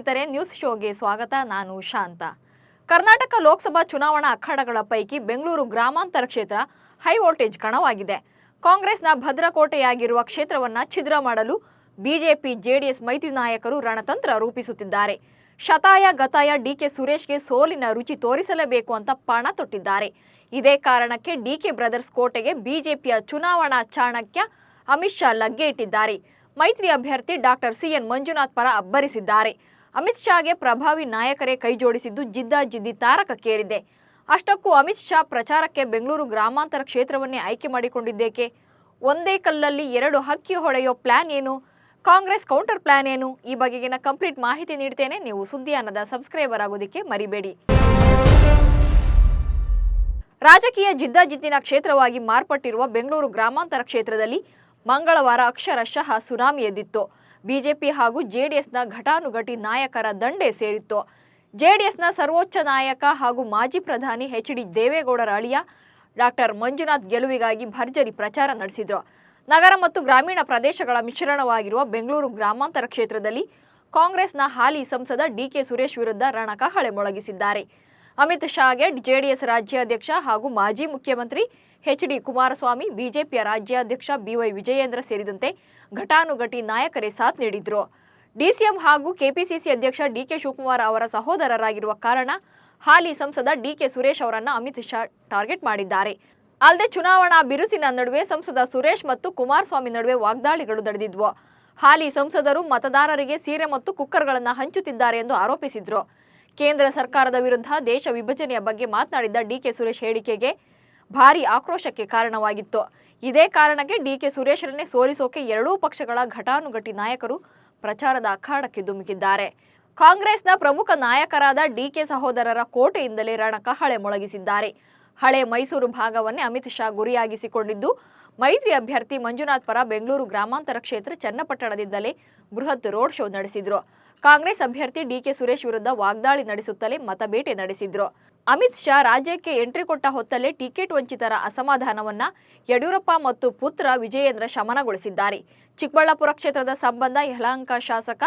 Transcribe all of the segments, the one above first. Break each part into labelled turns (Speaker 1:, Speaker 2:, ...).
Speaker 1: ಸ್ನೇಹಿತರೆ, ನ್ಯೂಸ್ ಶೋಗೆ ಸ್ವಾಗತ. ನಾನು ಶಾಂತ. ಕರ್ನಾಟಕ ಲೋಕಸಭಾ ಚುನಾವಣಾ ಅಖಾಡಗಳ ಪೈಕಿ ಬೆಂಗಳೂರು ಗ್ರಾಮಾಂತರ ಕ್ಷೇತ್ರ ಹೈ ವೋಲ್ಟೇಜ್ ಕಣವಾಗಿದೆ. ಕಾಂಗ್ರೆಸ್ನ ಭದ್ರಕೋಟೆಯಾಗಿರುವ ಕ್ಷೇತ್ರವನ್ನ ಛಿದ್ರ ಮಾಡಲು ಬಿಜೆಪಿ, ಜೆಡಿಎಸ್ ಮೈತ್ರಿ ನಾಯಕರು ರಣತಂತ್ರ ರೂಪಿಸುತ್ತಿದ್ದಾರೆ. ಶತಾಯ ಗತಾಯ ಡಿಕೆ ಸುರೇಶ್ಗೆ ಸೋಲಿನ ರುಚಿ ತೋರಿಸಲೇಬೇಕು ಅಂತ ಪಣ ತೊಟ್ಟಿದ್ದಾರೆ. ಇದೇ ಕಾರಣಕ್ಕೆ ಡಿಕೆ ಬ್ರದರ್ಸ್ ಕೋಟೆಗೆ ಬಿಜೆಪಿಯ ಚುನಾವಣಾ ಚಾಣಕ್ಯ ಅಮಿತ್ ಶಾ ಲಗ್ಗೆ ಇಟ್ಟಿದ್ದಾರೆ. ಮೈತ್ರಿ ಅಭ್ಯರ್ಥಿ ಡಾಕ್ಟರ್ ಸಿಎನ್ ಮಂಜುನಾಥ್ ಪರ ಅಬ್ಬರಿಸಿದ್ದಾರೆ. ಅಮಿತ್ ಶಾಗೆ ಪ್ರಭಾವಿ ನಾಯಕರೇ ಕೈಜೋಡಿಸಿದ್ದು ಜಿದ್ದಾಜಿದ್ದಿ ತಾರಕಕ್ಕೇರಿದೆ ಅಷ್ಟಕ್ಕೂ ಅಮಿತ್ ಶಾ ಪ್ರಚಾರಕ್ಕೆ ಬೆಂಗಳೂರು ಗ್ರಾಮಾಂತರ ಕ್ಷೇತ್ರವನ್ನೇ ಆಯ್ಕೆ ಮಾಡಿಕೊಂಡಿದ್ದೇಕೆ? ಒಂದೇ ಕಲ್ಲಲ್ಲಿ ಎರಡು ಹಕ್ಕಿ ಹೊಡೆಯೋ ಪ್ಲಾನ್ ಏನು? ಕಾಂಗ್ರೆಸ್ ಕೌಂಟರ್ ಪ್ಲಾನ್ ಏನು? ಈ ಬಗೆಗಿನ ಕಂಪ್ಲೀಟ್ ಮಾಹಿತಿ ನೀಡ್ತೇನೆ. ನೀವು ಸುದ್ದಿ ಅನ್ನದ ಸಬ್ಸ್ಕ್ರೈಬರ್ ಆಗೋದಕ್ಕೆ ಮರಿಬೇಡಿ. ರಾಜಕೀಯ ಜಿದ್ದಾಜಿದ್ದಿನ ಕ್ಷೇತ್ರವಾಗಿ ಮಾರ್ಪಟ್ಟಿರುವ ಬೆಂಗಳೂರು ಗ್ರಾಮಾಂತರ ಕ್ಷೇತ್ರದಲ್ಲಿ ಮಂಗಳವಾರ ಅಕ್ಷರಶಃ ಸುನಾಮಿ ಎದ್ದಿತ್ತು. ಬಿಜೆಪಿ ಹಾಗೂ ಜೆಡಿಎಸ್ನ ಘಟಾನುಘಟಿ ನಾಯಕರ ದಂಡೆ ಸೇರಿತ್ತು. ಜೆಡಿಎಸ್ನ ಸರ್ವೋಚ್ಚ ನಾಯಕ ಹಾಗೂ ಮಾಜಿ ಪ್ರಧಾನಿ ಎಚ್ ಡಿ ದೇವೇಗೌಡರ ಅಳಿಯ ಡಾಕ್ಟರ್ ಮಂಜುನಾಥ್ ಗೆಲುವಿಗಾಗಿ ಭರ್ಜರಿ ಪ್ರಚಾರ ನಡೆಸಿದ್ರು. ನಗರ ಮತ್ತು ಗ್ರಾಮೀಣ ಪ್ರದೇಶಗಳ ಮಿಶ್ರಣವಾಗಿರುವ ಬೆಂಗಳೂರು ಗ್ರಾಮಾಂತರ ಕ್ಷೇತ್ರದಲ್ಲಿ ಕಾಂಗ್ರೆಸ್ನ ಹಾಲಿ ಸಂಸದ ಡಿಕೆ ಸುರೇಶ್ ವಿರುದ್ಧ ರಣಕಹಳೆ ಮೊಳಗಿಸಿದ್ದಾರೆ ಅಮಿತ್ ಶಾಗೆ ಜೆಡಿಎಸ್ ರಾಜ್ಯಾಧ್ಯಕ್ಷ ಹಾಗೂ ಮಾಜಿ ಮುಖ್ಯಮಂತ್ರಿ ಎಚ್ ಡಿ ಕುಮಾರಸ್ವಾಮಿ, ಬಿಜೆಪಿಯ ರಾಜ್ಯಾಧ್ಯಕ್ಷ ಬಿವೈ ವಿಜಯೇಂದ್ರ ಸೇರಿದಂತೆ ಘಟಾನುಘಟಿ ನಾಯಕರೇ ಸಾಥ್ ನೀಡಿದ್ರು. ಡಿಸಿಎಂ ಹಾಗೂ ಕೆಪಿಸಿಸಿ ಅಧ್ಯಕ್ಷ ಡಿಕೆ ಶಿವಕುಮಾರ್ ಅವರ ಸಹೋದರರಾಗಿರುವ ಕಾರಣ ಹಾಲಿ ಸಂಸದ ಡಿಕೆ ಸುರೇಶ್ ಅವರನ್ನ ಅಮಿತ್ ಶಾ ಟಾರ್ಗೆಟ್ ಮಾಡಿದ್ದಾರೆ. ಅಲ್ಲದೆ ಚುನಾವಣಾ ಬಿರುಸಿನ ನಡುವೆ ಸಂಸದ ಸುರೇಶ್ ಮತ್ತು ಕುಮಾರಸ್ವಾಮಿ ನಡುವೆ ವಾಗ್ದಾಳಿಗಳು ನಡೆದಿದ್ವು. ಹಾಲಿ ಸಂಸದರು ಮತದಾರರಿಗೆ ಸೀರೆ ಮತ್ತು ಕುಕ್ಕರ್ಗಳನ್ನು ಹಂಚುತ್ತಿದ್ದಾರೆ ಎಂದು ಆರೋಪಿಸಿದ್ರು. ಕೇಂದ್ರ ಸರ್ಕಾರದ ವಿರುದ್ಧ ದೇಶ ವಿಭಜನೆಯ ಬಗ್ಗೆ ಮಾತನಾಡಿದ್ದ ಡಿಕೆ ಸುರೇಶ್ ಹೇಳಿಕೆಗೆ ಭಾರಿ ಆಕ್ರೋಶಕ್ಕೆ ಕಾರಣವಾಗಿತ್ತು. ಇದೇ ಕಾರಣಕ್ಕೆ ಡಿಕೆ ಸುರೇಶ್ರನ್ನೇ ಸೋಲಿಸೋಕೆ ಎರಡೂ ಪಕ್ಷಗಳ ಘಟಾನುಘಟಿ ನಾಯಕರು ಪ್ರಚಾರದ ಅಖಾಡಕ್ಕೆ ಧುಮುಕಿದ್ದಾರೆ. ಕಾಂಗ್ರೆಸ್ನ ಪ್ರಮುಖ ನಾಯಕರಾದ ಡಿಕೆ ಸಹೋದರರ ಕೋಟೆಯಿಂದಲೇ ರಣಕಹಳೆ ಮೊಳಗಿಸಿದ್ದಾರೆ. ಹಳೆ ಮೈಸೂರು ಭಾಗವನ್ನೇ ಅಮಿತ್ ಶಾ ಗುರಿಯಾಗಿಸಿಕೊಂಡಿದ್ದು, ಮೈತ್ರಿ ಅಭ್ಯರ್ಥಿ ಮಂಜುನಾಥ್ ಪರ ಬೆಂಗಳೂರು ಗ್ರಾಮಾಂತರ ಕ್ಷೇತ್ರ ಚನ್ನಪಟ್ಟಣದಿಂದಲೇ ಬೃಹತ್ ರೋಡ್ ಶೋ ನಡೆಸಿದ್ರು. ಕಾಂಗ್ರೆಸ್ ಅಭ್ಯರ್ಥಿ ಡಿಕೆ ಸುರೇಶ್ ವಿರುದ್ಧ ವಾಗ್ದಾಳಿ ನಡೆಸುತ್ತಲೇ ಮತಬೇಟೆ ನಡೆಸಿದ್ರು. ಅಮಿತ್ ಶಾ ರಾಜ್ಯಕ್ಕೆ ಎಂಟ್ರಿ ಕೊಟ್ಟ ಹೊತ್ತಲ್ಲೇ ಟಿಕೆಟ್ ವಂಚಿತರ ಅಸಮಾಧಾನವನ್ನ ಯಡಿಯೂರಪ್ಪ ಮತ್ತು ಪುತ್ರ ವಿಜಯೇಂದ್ರ ಶಮನಗೊಳಿಸಿದ್ದಾರೆ. ಚಿಕ್ಕಬಳ್ಳಾಪುರ ಕ್ಷೇತ್ರದ ಸಂಬಂಧ ಯಲಹಂಕ ಶಾಸಕ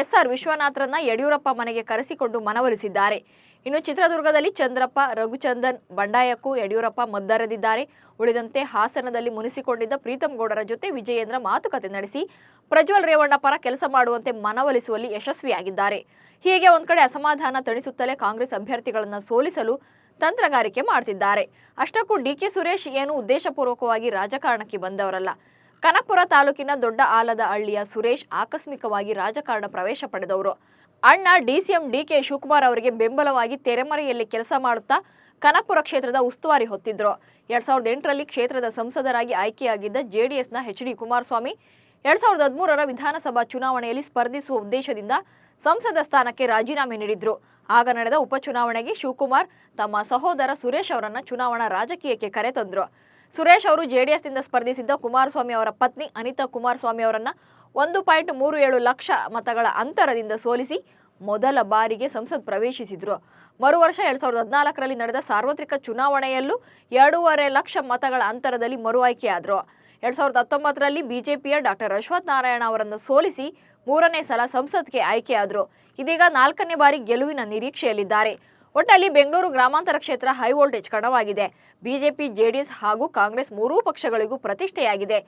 Speaker 1: ಎಸ್ಆರ್ ವಿಶ್ವನಾಥ್ರನ್ನ ಯಡಿಯೂರಪ್ಪ ಮನೆಗೆ ಕರೆಸಿಕೊಂಡು ಮನವೊಲಿಸಿದ್ದಾರೆ. ಇನ್ನು ಚಿತ್ರದುರ್ಗದಲ್ಲಿ ಚಂದ್ರಪ್ಪ, ರಘುಚಂದನ್, ಬಂಡಾಯಕ್ಕೂ ಯಡಿಯೂರಪ್ಪ ಮದ್ದರೆದಿದ್ದಾರೆ. ಉಳಿದಂತೆ ಹಾಸನದಲ್ಲಿ ಮುನಿಸಿಕೊಂಡಿದ್ದ ಪ್ರೀತಂ ಗೌಡರ ಜೊತೆ ವಿಜಯೇಂದ್ರ ಮಾತುಕತೆ ನಡೆಸಿ ಪ್ರಜ್ವಲ್ ರೇವಣ್ಣ ಪರ ಕೆಲಸ ಮಾಡುವಂತೆ ಮನವೊಲಿಸುವಲ್ಲಿ ಯಶಸ್ವಿಯಾಗಿದ್ದಾರೆ. ಹೀಗೆ ಒಂದ್ ಕಡೆ ಅಸಮಾಧಾನ ತಣಿಸುತ್ತಲೇ ಕಾಂಗ್ರೆಸ್ ಅಭ್ಯರ್ಥಿಗಳನ್ನು ಸೋಲಿಸಲು ತಂತ್ರಗಾರಿಕೆ ಮಾಡ್ತಿದ್ದಾರೆ. ಅಷ್ಟಕ್ಕೂ ಡಿಕೆ ಸುರೇಶ್ ಏನು ಉದ್ದೇಶಪೂರ್ವಕವಾಗಿ ರಾಜಕಾರಣಕ್ಕೆ ಬಂದವರಲ್ಲ. ಕನಕಪುರ ತಾಲೂಕಿನ ದೊಡ್ಡ ಆಲದ ಹಳ್ಳಿಯ ಸುರೇಶ್ ಆಕಸ್ಮಿಕವಾಗಿ ರಾಜಕಾರಣ ಪ್ರವೇಶ ಪಡೆದವರು. ಅಣ್ಣ ಡಿಸಿಎಂ ಡಿಕೆ ಶಿವಕುಮಾರ್ ಅವರಿಗೆ ಬೆಂಬಲವಾಗಿ ತೆರೆಮರೆಯಲ್ಲಿ ಕೆಲಸ ಮಾಡುತ್ತಾ ಕನಪುರ ಕ್ಷೇತ್ರದ ಉಸ್ತುವಾರಿ ಹೊತ್ತಿದ್ರು. ಎರಡ್ ಸಾವಿರದ ಎಂಟರಲ್ಲಿ ಕ್ಷೇತ್ರದ ಸಂಸದರಾಗಿ ಆಯ್ಕೆಯಾಗಿದ್ದ ಜೆಡಿಎಸ್ನ ಎಚ್ ಡಿ ಕುಮಾರಸ್ವಾಮಿ ಎರಡ್ ಸಾವಿರದ ಹದಿಮೂರರ ವಿಧಾನಸಭಾ ಚುನಾವಣೆಯಲ್ಲಿ ಸ್ಪರ್ಧಿಸುವ ಉದ್ದೇಶದಿಂದ ಸಂಸದ ಸ್ಥಾನಕ್ಕೆ ರಾಜೀನಾಮೆ ನೀಡಿದ್ರು. ಆಗ ನಡೆದ ಉಪಚುನಾವಣೆಗೆ ಶಿವಕುಮಾರ್ ತಮ್ಮ ಸಹೋದರ ಸುರೇಶ್ ಅವರನ್ನ ಚುನಾವಣಾ ರಾಜಕೀಯಕ್ಕೆ ಕರೆತಂದ್ರು. ಸುರೇಶ್ ಅವರು ಜೆಡಿಎಸ್ನಿಂದ ಸ್ಪರ್ಧಿಸಿದ್ದ ಕುಮಾರಸ್ವಾಮಿ ಅವರ ಪತ್ನಿ ಅನಿತಾ ಕುಮಾರಸ್ವಾಮಿ ಅವರನ್ನ ಒಂದು ಪಾಯಿಂಟ್ ಮೂರು ಏಳು ಲಕ್ಷ ಮತಗಳ ಅಂತರದಿಂದ ಸೋಲಿಸಿ ಮೊದಲ ಬಾರಿಗೆ ಸಂಸತ್ ಪ್ರವೇಶಿಸಿದ್ರು. ಮರು ವರ್ಷ ಎರಡ್ ಸಾವಿರದ ಹದಿನಾಲ್ಕರಲ್ಲಿ ನಡೆದ ಸಾರ್ವತ್ರಿಕ ಚುನಾವಣೆಯಲ್ಲೂ ಎರಡೂವರೆ ಲಕ್ಷ ಮತಗಳ ಅಂತರದಲ್ಲಿ ಮರು ಆಯ್ಕೆಯಾದರು. ಎರಡ್ ಸಾವಿರದ ಹತ್ತೊಂಬತ್ತರಲ್ಲಿ ಬಿಜೆಪಿಯ ಡಾಕ್ಟರ್ ಅಶ್ವಥ್ ನಾರಾಯಣ ಅವರನ್ನು ಸೋಲಿಸಿ ಮೂರನೇ ಸಲ ಸಂಸತ್ಗೆ ಆಯ್ಕೆಯಾದರು. ಇದೀಗ ನಾಲ್ಕನೇ ಬಾರಿ ಗೆಲುವಿನ ನಿರೀಕ್ಷೆಯಲ್ಲಿದ್ದಾರೆ. ಒಟ್ಟಲ್ಲಿ ಬೆಂಗಳೂರು ಗ್ರಾಮಾಂತರ ಕ್ಷೇತ್ರ ಹೈ ವೋಲ್ಟೇಜ್ ಕಣವಾಗಿದೆ. ಬಿಜೆಪಿ, ಜೆಡಿಎಸ್ ಹಾಗೂ ಕಾಂಗ್ರೆಸ್ ಮೂರೂ ಪಕ್ಷಗಳಿಗೂ ಪ್ರತಿಷ್ಠೆಯಾಗಿದೆ.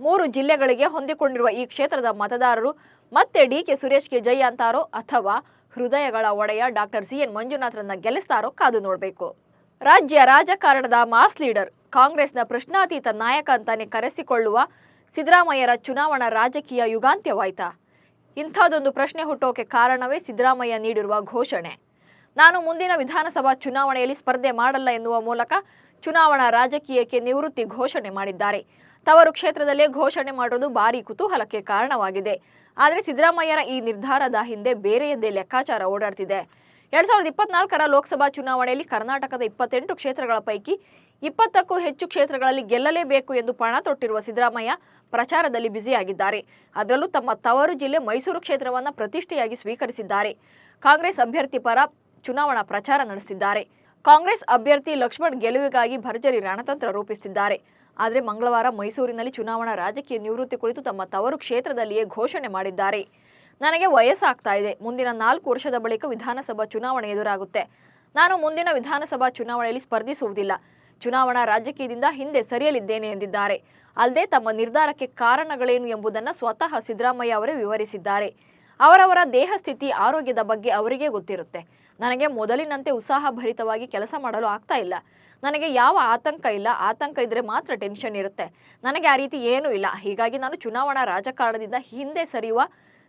Speaker 1: ಮೂರು ಜಿಲ್ಲೆಗಳಿಗೆ ಹೊಂದಿಕೊಂಡಿರುವ ಈ ಕ್ಷೇತ್ರದ ಮತದಾರರು ಮತ್ತೆ ಡಿ ಕೆ ಸುರೇಶ್ಗೆ ಜೈ ಅಂತಾರೋ ಅಥವಾ ಹೃದಯಗಳ ಒಡೆಯ ಡಾಕ್ಟರ್ ಸಿ ಎನ್ ಮಂಜುನಾಥ್ರನ್ನ ಗೆಲ್ಲಿಸ್ತಾರೋ ಕಾದು ನೋಡಬೇಕು. ರಾಜ್ಯ ರಾಜಕಾರಣದ ಮಾಸ್ ಲೀಡರ್, ಕಾಂಗ್ರೆಸ್ನ ಪ್ರಶ್ನಾತೀತ ನಾಯಕ ಅಂತಾನೆ ಕರೆಸಿಕೊಳ್ಳುವ ಸಿದ್ದರಾಮಯ್ಯರ ಚುನಾವಣಾ ರಾಜಕೀಯ ಯುಗಾಂತ್ಯವಾಯ್ತಾ? ಇಂಥದ್ದೊಂದು ಪ್ರಶ್ನೆ ಹುಟ್ಟೋಕೆ ಕಾರಣವೇ ಸಿದ್ದರಾಮಯ್ಯ ನೀಡಿರುವ ಘೋಷಣೆ. ನಾನು ಮುಂದಿನ ವಿಧಾನಸಭಾ ಚುನಾವಣೆಯಲ್ಲಿ ಸ್ಪರ್ಧೆ ಮಾಡಲ್ಲ ಎನ್ನುವ ಮೂಲಕ ಚುನಾವಣಾ ರಾಜಕೀಯಕ್ಕೆ ನಿವೃತ್ತಿ ಘೋಷಣೆ ಮಾಡಿದ್ದಾರೆ. ತವರು ಕ್ಷೇತ್ರದಲ್ಲೇ ಘೋಷಣೆ ಮಾಡುವುದು ಭಾರೀ ಕುತೂಹಲಕ್ಕೆ ಕಾರಣವಾಗಿದೆ. ಆದರೆ ಸಿದ್ದರಾಮಯ್ಯರ ಈ ನಿರ್ಧಾರದ ಹಿಂದೆ ಬೇರೆಯದ್ದೇ ಲೆಕ್ಕಾಚಾರ ಓಡಾಡ್ತಿದೆ. ಎರಡ್ ಸಾವಿರದ ಇಪ್ಪತ್ನಾಲ್ಕರ ಲೋಕಸಭಾ ಚುನಾವಣೆಯಲ್ಲಿ ಕರ್ನಾಟಕದ ಇಪ್ಪತ್ತೆಂಟು ಕ್ಷೇತ್ರಗಳ ಪೈಕಿ ಇಪ್ಪತ್ತಕ್ಕೂ ಹೆಚ್ಚು ಕ್ಷೇತ್ರಗಳಲ್ಲಿ ಗೆಲ್ಲಲೇಬೇಕು ಎಂದು ಪಣ ತೊಟ್ಟಿರುವ ಸಿದ್ದರಾಮಯ್ಯ ಪ್ರಚಾರದಲ್ಲಿ ಬ್ಯುಸಿಯಾಗಿದ್ದಾರೆ. ಅದರಲ್ಲೂ ತಮ್ಮ ತವರು ಜಿಲ್ಲೆ ಮೈಸೂರು ಕ್ಷೇತ್ರವನ್ನು ಪ್ರತಿಷ್ಠೆಯಾಗಿ ಸ್ವೀಕರಿಸಿದ್ದಾರೆ. ಕಾಂಗ್ರೆಸ್ ಅಭ್ಯರ್ಥಿ ಪರ ಚುನಾವಣಾ ಪ್ರಚಾರ ನಡೆಸಿದ್ದಾರೆ ಕಾಂಗ್ರೆಸ್ ಅಭ್ಯರ್ಥಿ ಲಕ್ಷ್ಮಣ್ ಗೆಲುವಿಗಾಗಿ ಭರ್ಜರಿ ರಣತಂತ್ರ ರೂಪಿಸುತ್ತಿದ್ದಾರೆ ಆದರೆ ಮಂಗಳವಾರ ಮೈಸೂರಿನಲ್ಲಿ ಚುನಾವಣಾ ರಾಜಕೀಯ ನಿವೃತ್ತಿ ಕುರಿತು ತಮ್ಮ ತವರು ಕ್ಷೇತ್ರದಲ್ಲಿಯೇ ಘೋಷಣೆ ಮಾಡಿದ್ದಾರೆ. ನನಗೆ ವಯಸ್ಸಾಗ್ತಾ ಇದೆ. ಮುಂದಿನ ನಾಲ್ಕು ವರ್ಷದ ಬಳಿಕ ವಿಧಾನಸಭಾ ಚುನಾವಣೆ ಎದುರಾಗುತ್ತೆ. ನಾನು ಮುಂದಿನ ವಿಧಾನಸಭಾ ಚುನಾವಣೆಯಲ್ಲಿ ಸ್ಪರ್ಧಿಸುವುದಿಲ್ಲ. ಚುನಾವಣಾ ರಾಜಕೀಯದಿಂದ ಹಿಂದೆ ಸರಿಯಲಿದ್ದೇನೆ ಎಂದಿದ್ದಾರೆ. ಅಲ್ಲದೆ ತಮ್ಮ ನಿರ್ಧಾರಕ್ಕೆ ಕಾರಣಗಳೇನು ಎಂಬುದನ್ನು ಸ್ವತಃ ಸಿದ್ದರಾಮಯ್ಯ ಅವರೇ ವಿವರಿಸಿದ್ದಾರೆ. ಅವರವರ ದೇಹ ಸ್ಥಿತಿ ಆರೋಗ್ಯದ ಬಗ್ಗೆ ಅವರಿಗೆ ಗೊತ್ತಿರುತ್ತೆ. ನನಗೆ ಮೊದಲಿನಂತೆ ಉತ್ಸಾಹಭರಿತವಾಗಿ ಕೆಲಸ ಮಾಡಲು ಆಗ್ತಾ ಇಲ್ಲ. ನನಗೆ ಯಾವ ಆತಂಕ ಇಲ್ಲ. ಆತಂಕ ಇದ್ರೆ ಮಾತ್ರ ಟೆನ್ಷನ್ ಇರುತ್ತೆ. ನನಗೆ ಆ ರೀತಿ ಏನೂ ಇಲ್ಲ. ಹೀಗಾಗಿ ನಾನು ಚುನಾವಣಾ ರಾಜಕಾರಣದಿಂದ ಹಿಂದೆ ಸರಿಯುವ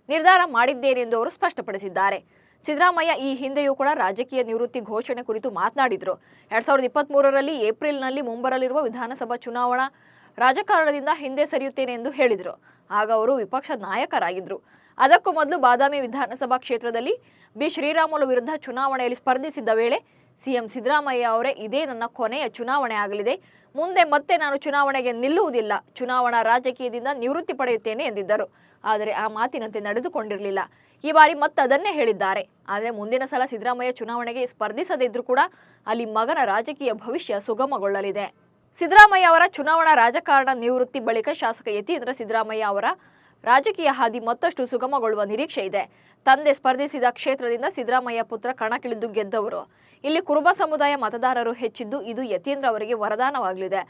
Speaker 1: ನಿರ್ಧಾರ ಮಾಡಿದ್ದೇನೆ ಎಂದು ಅವರು ಸ್ಪಷ್ಟಪಡಿಸಿದ್ದಾರೆ. ಸಿದ್ದರಾಮಯ್ಯ ಈ ಹಿಂದೆಯೂ ಕೂಡ ರಾಜಕೀಯ ನಿವೃತ್ತಿ ಘೋಷಣೆ ಕುರಿತು ಮಾತನಾಡಿದ್ರು. ಎರಡ್ ಸಾವಿರದ ಇಪ್ಪತ್ತ್ ಮೂರರಲ್ಲಿ ಏಪ್ರಿಲ್ನಲ್ಲಿ ಮುಂಬರಲಿರುವ ವಿಧಾನಸಭಾ ಚುನಾವಣಾ ರಾಜಕಾರಣದಿಂದ ಹಿಂದೆ ಸರಿಯುತ್ತೇನೆ ಎಂದು ಹೇಳಿದರು. ಆಗ ಅವರು ವಿಪಕ್ಷ ನಾಯಕರಾಗಿದ್ರು. ಅದಕ್ಕೂ ಮೊದಲು ಬಾದಾಮಿ ವಿಧಾನಸಭಾ ಕ್ಷೇತ್ರದಲ್ಲಿ ಬಿ. ಶ್ರೀರಾಮುಲು ವಿರುದ್ಧ ಚುನಾವಣೆಯಲ್ಲಿ ಸ್ಪರ್ಧಿಸಿದ್ದ ವೇಳೆ ಸಿಎಂ ಸಿದ್ದರಾಮಯ್ಯ ಅವರೇ ಇದೇ ನನ್ನ ಕೊನೆಯ ಚುನಾವಣೆ ಆಗಲಿದೆ. ಮುಂದೆ ಮತ್ತೆ ನಾನು ಚುನಾವಣೆಗೆ ನಿಲ್ಲುವುದಿಲ್ಲ. ಚುನಾವಣಾ ರಾಜಕೀಯದಿಂದ ನಿವೃತ್ತಿ ಪಡೆಯುತ್ತೇನೆ ಎಂದಿದ್ದರು. ಆದರೆ ಆ ಮಾತಿನಂತೆ ನಡೆದುಕೊಂಡಿರಲಿಲ್ಲ. ಈ ಬಾರಿ ಮತ್ತೆ ಅದನ್ನೇ ಹೇಳಿದ್ದಾರೆ. ಆದರೆ ಮುಂದಿನ ಸಲ ಸಿದ್ದರಾಮಯ್ಯ ಚುನಾವಣೆಗೆ ಸ್ಪರ್ಧಿಸದಿದ್ದರೂ ಕೂಡ ಅಲ್ಲಿ ಮಗನ ರಾಜಕೀಯ ಭವಿಷ್ಯ ಸುಗಮಗೊಳ್ಳಲಿದೆ. ಸಿದ್ದರಾಮಯ್ಯ ಅವರ ಚುನಾವಣಾ ರಾಜಕಾರಣ ನಿವೃತ್ತಿ ಬಳಿಕ ಶಾಸಕ ಯತೀಂದ್ರ ಸಿದ್ದರಾಮಯ್ಯ ಅವರ ರಾಜಕೀಯ ಹಾದಿ ಮತ್ತಷ್ಟು ಸುಗಮಗೊಳ್ಳುವ ನಿರೀಕ್ಷೆ ಇದೆ. ತಂದೆ ಸ್ಪರ್ಧಿಸಿದ ಕ್ಷೇತ್ರದಿಂದ ಸಿದ್ದರಾಮಯ್ಯ ಪುತ್ರ ಕಣಕ್ಕಿಳಿದು ಗೆದ್ದವರು. ಇಲ್ಲಿ ಕುರುಬ ಸಮುದಾಯ ಮತದಾರರು ಹೆಚ್ಚಿದ್ದು ಇದು ಯತೀಂದ್ರ ಅವರಿಗೆ ವರದಾನವಾಗಲಿದೆ.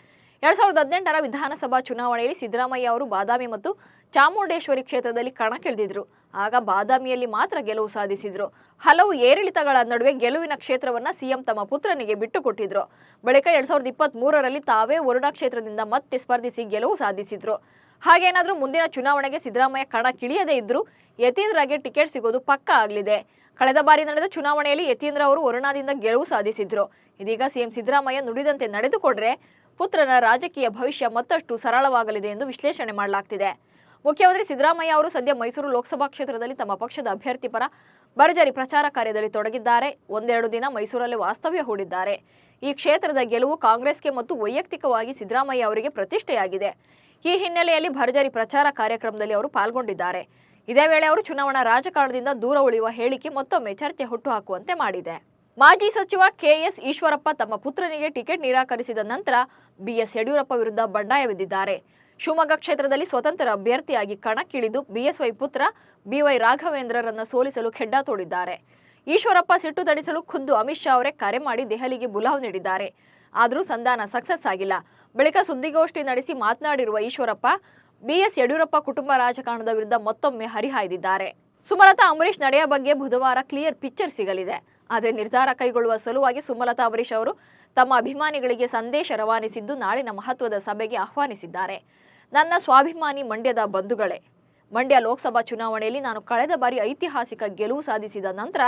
Speaker 1: ಎರಡ್ ಸಾವಿರದ ಹದಿನೆಂಟರ ವಿಧಾನಸಭಾ ಚುನಾವಣೆಯಲ್ಲಿ ಸಿದ್ದರಾಮಯ್ಯ ಅವರು ಬಾದಾಮಿ ಮತ್ತು ಚಾಮುಂಡೇಶ್ವರಿ ಕ್ಷೇತ್ರದಲ್ಲಿ ಕಣಕ್ಕಿಳಿದಿದ್ರು. ಆಗ ಬಾದಾಮಿಯಲ್ಲಿ ಮಾತ್ರ ಗೆಲುವು ಸಾಧಿಸಿದ್ರು. ಹಲವು ಏರಿಳಿತಗಳ ನಡುವೆ ಗೆಲುವಿನ ಕ್ಷೇತ್ರವನ್ನ ಸಿಎಂ ತಮ್ಮ ಪುತ್ರನಿಗೆ ಬಿಟ್ಟುಕೊಟ್ಟಿದ್ರು. ಬಳಿಕ ಎರಡ್ ಸಾವಿರದ ಇಪ್ಪತ್ತ್ ಮೂರರಲ್ಲಿ ತಾವೇ ವರುಣಾ ಕ್ಷೇತ್ರದಿಂದ ಮತ್ತೆ ಸ್ಪರ್ಧಿಸಿ ಗೆಲುವು ಸಾಧಿಸಿದ್ರು. ಹಾಗೇನಾದ್ರೂ ಮುಂದಿನ ಚುನಾವಣೆಗೆ ಸಿದ್ದರಾಮಯ್ಯ ಕಣಕ್ಕಿಳಿಯದೇ ಇದ್ದರೂ ಯತೀಂದ್ರಗೆ ಟಿಕೆಟ್ ಸಿಗೋದು ಪಕ್ಕಾ ಆಗಲಿದೆ. ಕಳೆದ ಬಾರಿ ನಡೆದ ಚುನಾವಣೆಯಲ್ಲಿ ಯತೀಂದ್ರ ಅವರು ವರುಣಾದಿಂದ ಗೆಲುವು ಸಾಧಿಸಿದ್ರು. ಇದೀಗ ಸಿಎಂ ಸಿದ್ದರಾಮಯ್ಯ ನುಡಿದಂತೆ ನಡೆದುಕೊಂಡ್ರೆ ಪುತ್ರನ ರಾಜಕೀಯ ಭವಿಷ್ಯ ಮತ್ತಷ್ಟು ಸರಳವಾಗಲಿದೆ ಎಂದು ವಿಶ್ಲೇಷಣೆ ಮಾಡಲಾಗ್ತಿದೆ. ಮುಖ್ಯಮಂತ್ರಿ ಸಿದ್ದರಾಮಯ್ಯ ಅವರು ಸದ್ಯ ಮೈಸೂರು ಲೋಕಸಭಾ ಕ್ಷೇತ್ರದಲ್ಲಿ ತಮ್ಮ ಪಕ್ಷದ ಅಭ್ಯರ್ಥಿ ಪರ ಭರ್ಜರಿ ಪ್ರಚಾರ ಕಾರ್ಯದಲ್ಲಿ ತೊಡಗಿದ್ದಾರೆ. ಒಂದೆರಡು ದಿನ ಮೈಸೂರಲ್ಲಿ ವಾಸ್ತವ್ಯ ಹೂಡಿದ್ದಾರೆ. ಈ ಕ್ಷೇತ್ರದ ಗೆಲುವು ಕಾಂಗ್ರೆಸ್ಗೆ ಮತ್ತು ವೈಯಕ್ತಿಕವಾಗಿ ಸಿದ್ದರಾಮಯ್ಯ ಅವರಿಗೆ ಪ್ರತಿಷ್ಠೆಯಾಗಿದೆ. ಈ ಹಿನ್ನೆಲೆಯಲ್ಲಿ ಭರ್ಜರಿ ಪ್ರಚಾರ ಕಾರ್ಯಕ್ರಮದಲ್ಲಿ ಅವರು ಪಾಲ್ಗೊಂಡಿದ್ದಾರೆ. ಇದೇ ವೇಳೆ ಅವರು ಚುನಾವಣಾ ರಾಜಕಾರಣದಿಂದ ದೂರ ಉಳಿಯುವ ಹೇಳಿಕೆ ಮತ್ತೊಮ್ಮೆ ಚರ್ಚೆ ಹುಟ್ಟುಹಾಕುವಂತೆ ಮಾಡಿದೆ. ಮಾಜಿ ಸಚಿವ ಕೆಎಸ್ ಈಶ್ವರಪ್ಪ ತಮ್ಮ ಪುತ್ರನಿಗೆ ಟಿಕೆಟ್ ನಿರಾಕರಿಸಿದ ನಂತರ ಬಿಎಸ್ ಯಡಿಯೂರಪ್ಪ ವಿರುದ್ಧ ಬಂಡಾಯವೆದ್ದಿದ್ದಾರೆ ಶಿವಮೊಗ್ಗ ಕ್ಷೇತ್ರದಲ್ಲಿ ಸ್ವತಂತ್ರ ಅಭ್ಯರ್ಥಿಯಾಗಿ ಕಣಕ್ಕಿಳಿದು ಬಿಎಸ್ವೈ ಪುತ್ರ ಬಿವೈ ರಾಘವೇಂದ್ರರನ್ನು ಸೋಲಿಸಲು ಖೆಡ್ಡ ತೋಡಿದ್ದಾರೆ. ಈಶ್ವರಪ್ಪ ಸಿಟ್ಟು ತಡಿಸಲು ಖುದ್ದು ಅಮಿತ್ ಶಾ ಅವರೇ ಕರೆ ಮಾಡಿ ದೆಹಲಿಗೆ ಬುಲಾವ್ ನೀಡಿದ್ದಾರೆ. ಆದರೂ ಸಂಧಾನ ಸಕ್ಸಸ್ ಆಗಿಲ್ಲ. ಬಳಿಕ ಸುದ್ದಿಗೋಷ್ಠಿ ನಡೆಸಿ ಮಾತನಾಡಿರುವ ಈಶ್ವರಪ್ಪ, ಬಿಎಸ್ ಯಡಿಯೂರಪ್ಪ ಕುಟುಂಬ ರಾಜಕಾರಣದ ವಿರುದ್ಧ ಮತ್ತೊಮ್ಮೆ ಹರಿಹಾಯ್ದಿದ್ದಾರೆ. ಸುಮಲತಾ ಅಂಬರೀಶ್ ನಡೆಯ ಬಗ್ಗೆ ಬುಧವಾರ ಕ್ಲಿಯರ್ ಪಿಕ್ಚರ್ ಸಿಗಲಿದೆ. ಆದರೆ ನಿರ್ಧಾರ ಕೈಗೊಳ್ಳುವ ಸಲುವಾಗಿ ಸುಮಲತಾ ಅಂಬರೀಶ್ ಅವರು ತಮ್ಮ ಅಭಿಮಾನಿಗಳಿಗೆ ಸಂದೇಶ ರವಾನಿಸಿದ್ದು ನಾಳಿನ ಮಹತ್ವದ ಸಭೆಗೆ ಆಹ್ವಾನಿಸಿದ್ದಾರೆ. ನನ್ನ ಸ್ವಾಭಿಮಾನಿ ಮಂಡ್ಯದ ಬಂಧುಗಳೇ, ಮಂಡ್ಯ ಲೋಕಸಭಾ ಚುನಾವಣೆಯಲ್ಲಿ ನಾನು ಕಳೆದ ಬಾರಿ ಐತಿಹಾಸಿಕ ಗೆಲುವು ಸಾಧಿಸಿದ ನಂತರ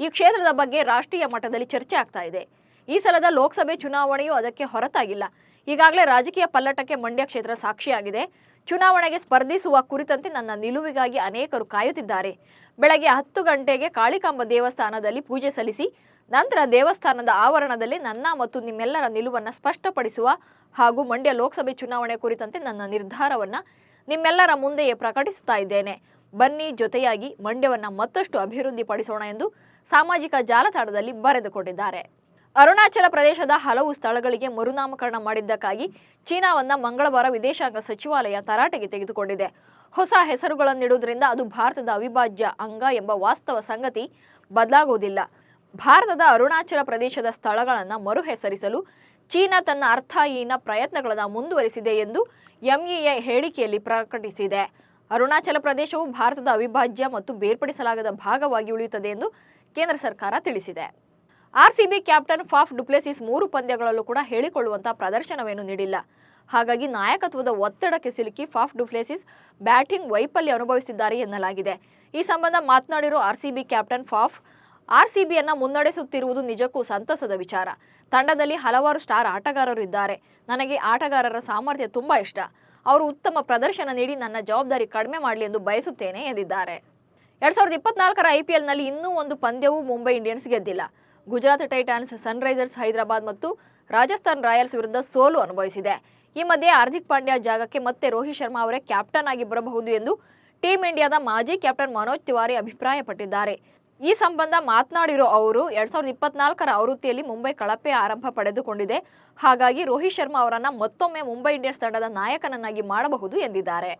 Speaker 1: ಈ ಕ್ಷೇತ್ರದ ಬಗ್ಗೆ ರಾಷ್ಟ್ರೀಯ ಮಟ್ಟದಲ್ಲಿ ಚರ್ಚೆ ಆಗ್ತಾ ಇದೆ. ಈ ಸಲದ ಲೋಕಸಭೆ ಚುನಾವಣೆಯೂ ಅದಕ್ಕೆ ಹೊರತಾಗಿಲ್ಲ. ಈಗಾಗಲೇ ರಾಜಕೀಯ ಪಲ್ಲಟಕ್ಕೆ ಮಂಡ್ಯ ಕ್ಷೇತ್ರ ಸಾಕ್ಷಿಯಾಗಿದೆ. ಚುನಾವಣೆಗೆ ಸ್ಪರ್ಧಿಸುವ ಕುರಿತಂತೆ ನನ್ನ ನಿಲುವಿಗಾಗಿ ಅನೇಕರು ಕಾಯುತ್ತಿದ್ದಾರೆ. ಬೆಳಗ್ಗೆ ಹತ್ತು ಗಂಟೆಗೆ ಕಾಳಿಕಾಂಬ ದೇವಸ್ಥಾನದಲ್ಲಿ ಪೂಜೆ ಸಲ್ಲಿಸಿ, ನಂತರ ದೇವಸ್ಥಾನದ ಆವರಣದಲ್ಲಿ ನನ್ನ ಮತ್ತು ನಿಮ್ಮೆಲ್ಲರ ನಿಲುವನ್ನು ಸ್ಪಷ್ಟಪಡಿಸುವ ಹಾಗೂ ಮಂಡ್ಯ ಲೋಕಸಭೆ ಚುನಾವಣೆ ಕುರಿತಂತೆ ನನ್ನ ನಿರ್ಧಾರವನ್ನು ನಿಮ್ಮೆಲ್ಲರ ಮುಂದೆಯೇ ಪ್ರಕಟಿಸುತ್ತಾ ಇದ್ದೇನೆ. ಬನ್ನಿ, ಜೊತೆಯಾಗಿ ಮಂಡ್ಯವನ್ನು ಮತ್ತಷ್ಟು ಅಭಿವೃದ್ಧಿಪಡಿಸೋಣ ಎಂದು ಸಾಮಾಜಿಕ ಜಾಲತಾಣದಲ್ಲಿ ಬರೆದುಕೊಂಡಿದ್ದಾರೆ. ಅರುಣಾಚಲ ಪ್ರದೇಶದ ಹಲವು ಸ್ಥಳಗಳಿಗೆ ಮರುನಾಮಕರಣ ಮಾಡಿದ್ದಕ್ಕಾಗಿ ಚೀನಾವನ್ನ ಮಂಗಳವಾರ ವಿದೇಶಾಂಗ ಸಚಿವಾಲಯ ತರಾಟೆಗೆ ತೆಗೆದುಕೊಂಡಿದೆ. ಹೊಸ ಹೆಸರುಗಳನ್ನಿಡುವುದರಿಂದ ಅದು ಭಾರತದ ಅವಿಭಾಜ್ಯ ಅಂಗ ಎಂಬ ವಾಸ್ತವ ಸಂಗತಿ ಬದಲಾಗುವುದಿಲ್ಲ. ಭಾರತದ ಅರುಣಾಚಲ ಪ್ರದೇಶದ ಸ್ಥಳಗಳನ್ನು ಮರು ಹೆಸರಿಸಲು ಚೀನಾ ತನ್ನ ಅರ್ಥಹೀನ ಪ್ರಯತ್ನಗಳನ್ನು ಮುಂದುವರಿಸಿದೆ ಎಂದು ಎಂಇಎ ಹೇಳಿಕೆಯಲ್ಲಿ ಪ್ರಕಟಿಸಿದೆ. ಅರುಣಾಚಲ ಪ್ರದೇಶವು ಭಾರತದ ಅವಿಭಾಜ್ಯ ಮತ್ತು ಬೇರ್ಪಡಿಸಲಾಗದ ಭಾಗವಾಗಿ ಉಳಿಯುತ್ತದೆ ಎಂದು ಕೇಂದ್ರ ಸರ್ಕಾರ ತಿಳಿಸಿದೆ. ಆರ್ಸಿಬಿ ಕ್ಯಾಪ್ಟನ್ ಫಾಫ್ ಡುಪ್ಲೆಸಿಸ್ ಮೂರು ಪಂದ್ಯಗಳಲ್ಲೂ ಕೂಡ ಹೇಳಿಕೊಳ್ಳುವಂತಹ ಪ್ರದರ್ಶನವೇನು ನೀಡಿಲ್ಲ. ಹಾಗಾಗಿ ನಾಯಕತ್ವದ ಒತ್ತಡಕ್ಕೆ ಸಿಲುಕಿ ಫಾಫ್ ಡುಪ್ಲೆಸಿಸ್ ಬ್ಯಾಟಿಂಗ್ ವೈಫಲ್ಯ ಅನುಭವಿಸಿದ್ದಾರೆ ಎನ್ನಲಾಗಿದೆ. ಈ ಸಂಬಂಧ ಮಾತನಾಡಿರೋ ಆರ್ಸಿಬಿ ಕ್ಯಾಪ್ಟನ್ ಫಾಫ್, ಆರ್ಸಿಬಿಯನ್ನ ಮುನ್ನಡೆಸುತ್ತಿರುವುದು ನಿಜಕ್ಕೂ ಸಂತಸದ ವಿಚಾರ. ತಂಡದಲ್ಲಿ ಹಲವಾರು ಸ್ಟಾರ್ ಆಟಗಾರರು ಇದ್ದಾರೆ. ನನಗೆ ಆಟಗಾರರ ಸಾಮರ್ಥ್ಯ ತುಂಬಾ ಇಷ್ಟ. ಅವರು ಉತ್ತಮ ಪ್ರದರ್ಶನ ನೀಡಿ ನನ್ನ ಜವಾಬ್ದಾರಿ ಕಡಿಮೆ ಮಾಡಲಿ ಎಂದು ಬಯಸುತ್ತೇನೆ ಎಂದಿದ್ದಾರೆ. ಎರಡ್ ಸಾವಿರದ ಇಪ್ಪತ್ನಾಲ್ಕರ ಐಪಿಎಲ್ನಲ್ಲಿ ಇನ್ನೂ ಒಂದು ಪಂದ್ಯವೂ ಮುಂಬೈ ಇಂಡಿಯನ್ಸ್ ಗೆದ್ದಿಲ್ಲ. ಗುಜರಾತ್ ಟೈಟಾನ್ಸ್ ಸನ್ರೈಸರ್ಸ್ ಹೈದರಾಬಾದ್ ಮತ್ತು ರಾಜಸ್ಥಾನ್ ರಾಯಲ್ಸ್ ವಿರುದ್ಧ ಸೋಲು ಅನುಭವಿಸಿದೆ. ಈ ಮಧ್ಯೆ ಹಾರ್ದಿಕ್ ಪಾಂಡ್ಯ ಜಾಗಕ್ಕೆ ಮತ್ತೆ ರೋಹಿತ್ ಶರ್ಮಾ ಅವರೇ ಕ್ಯಾಪ್ಟನ್ ಆಗಿ ಬರಬಹುದು ಎಂದು ಟೀಂ ಇಂಡಿಯಾದ ಮಾಜಿ ಕ್ಯಾಪ್ಟನ್ ಮನೋಜ್ ತಿವಾರಿ ಅಭಿಪ್ರಾಯಪಟ್ಟಿದ್ದಾರೆ. ಈ ಸಂಬಂಧ ಮಾತನಾಡಿರೋ ಅವರು, ಎರಡ್ ಸಾವಿರದ ಇಪ್ಪತ್ನಾಲ್ಕರ ಆವೃತ್ತಿಯಲ್ಲಿ ಮುಂಬೈ ಕಳಪೆ ಆರಂಭ ಪಡೆದುಕೊಂಡಿದೆ. ಹಾಗಾಗಿ ರೋಹಿತ್ ಶರ್ಮಾ ಅವರನ್ನ ಮತ್ತೊಮ್ಮೆ ಮುಂಬೈ ಇಂಡಿಯನ್ಸ್ ತಂಡದ ನಾಯಕನನ್ನಾಗಿ ಮಾಡಬಹುದು ಎಂದಿದ್ದಾರೆ.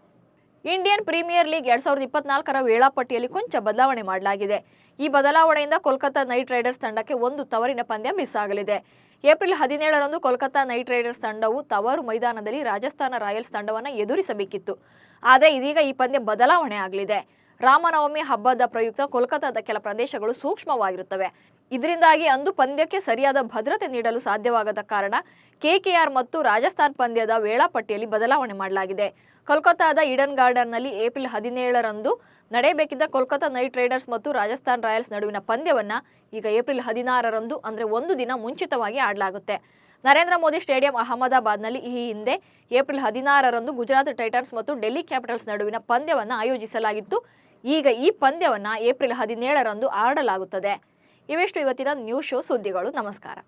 Speaker 1: ಇಂಡಿಯನ್ ಪ್ರೀಮಿಯರ್ ಲೀಗ್ ಎರಡ್ ಸಾವಿರದ ಇಪ್ಪತ್ನಾಲ್ಕರ ವೇಳಾಪಟ್ಟಿಯಲ್ಲಿ ಕೊಂಚ ಬದಲಾವಣೆ ಮಾಡಲಾಗಿದೆ. ಈ ಬದಲಾವಣೆಯಿಂದ ಕೋಲ್ಕತಾ ನೈಟ್ ರೈಡರ್ಸ್ ತಂಡಕ್ಕೆ ಒಂದು ತವರಿನ ಪಂದ್ಯ ಮಿಸ್ ಆಗಲಿದೆ. ಏಪ್ರಿಲ್ ಹದಿನೇಳರಂದು ಕೋಲ್ಕತಾ ನೈಟ್ ರೈಡರ್ಸ್ ತಂಡವು ತವರು ಮೈದಾನದಲ್ಲಿ ರಾಜಸ್ಥಾನ ರಾಯಲ್ಸ್ ತಂಡವನ್ನು ಎದುರಿಸಬೇಕಿತ್ತು. ಆದರೆ ಇದೀಗ ಈ ಪಂದ್ಯ ಬದಲಾವಣೆ ಆಗಲಿದೆ. ರಾಮನವಮಿ ಹಬ್ಬದ ಪ್ರಯುಕ್ತ ಕೋಲ್ಕತ್ತಾದ ಕೆಲ ಪ್ರದೇಶಗಳು ಸೂಕ್ಷ್ಮವಾಗಿರುತ್ತವೆ. ಇದರಿಂದಾಗಿ ಅಂದು ಪಂದ್ಯಕ್ಕೆ ಸರಿಯಾದ ಭದ್ರತೆ ನೀಡಲು ಸಾಧ್ಯವಾಗದ ಕಾರಣ ಕೆಕೆಆರ್ ಮತ್ತು ರಾಜಸ್ಥಾನ್ ಪಂದ್ಯದ ವೇಳಾಪಟ್ಟಿಯಲ್ಲಿ ಬದಲಾವಣೆ ಮಾಡಲಾಗಿದೆ. ಕೋಲ್ಕತಾದ ಈಡನ್ ಗಾರ್ಡನ್ನಲ್ಲಿ ಏಪ್ರಿಲ್ ಹದಿನೇಳರಂದು ನಡೆಯಬೇಕಿದ್ದ ಕೋಲ್ಕತಾ ನೈಟ್ ರೈಡರ್ಸ್ ಮತ್ತು ರಾಜಸ್ಥಾನ್ ರಾಯಲ್ಸ್ ನಡುವಿನ ಪಂದ್ಯವನ್ನು ಈಗ ಏಪ್ರಿಲ್ ಹದಿನಾರರಂದು, ಅಂದರೆ ಒಂದು ದಿನ ಮುಂಚಿತವಾಗಿ ಆಡಲಾಗುತ್ತೆ. ನರೇಂದ್ರ ಮೋದಿ ಸ್ಟೇಡಿಯಂ ಅಹಮದಾಬಾದ್ನಲ್ಲಿ ಈ ಹಿಂದೆ ಏಪ್ರಿಲ್ ಹದಿನಾರರಂದು ಗುಜರಾತ್ ಟೈಟನ್ಸ್ ಮತ್ತು ಡೆಲ್ಲಿ ಕ್ಯಾಪಿಟಲ್ಸ್ ನಡುವಿನ ಪಂದ್ಯವನ್ನು ಆಯೋಜಿಸಲಾಗಿತ್ತು. ಈಗ ಈ ಪಂದ್ಯವನ್ನು ಏಪ್ರಿಲ್ ಹದಿನೇಳರಂದು ಆಡಲಾಗುತ್ತದೆ. ಇವೆಷ್ಟು ಇವತ್ತಿನ ನ್ಯೂಸ್ ಶೋ ಸುದ್ದಿಗಳು. ನಮಸ್ಕಾರ.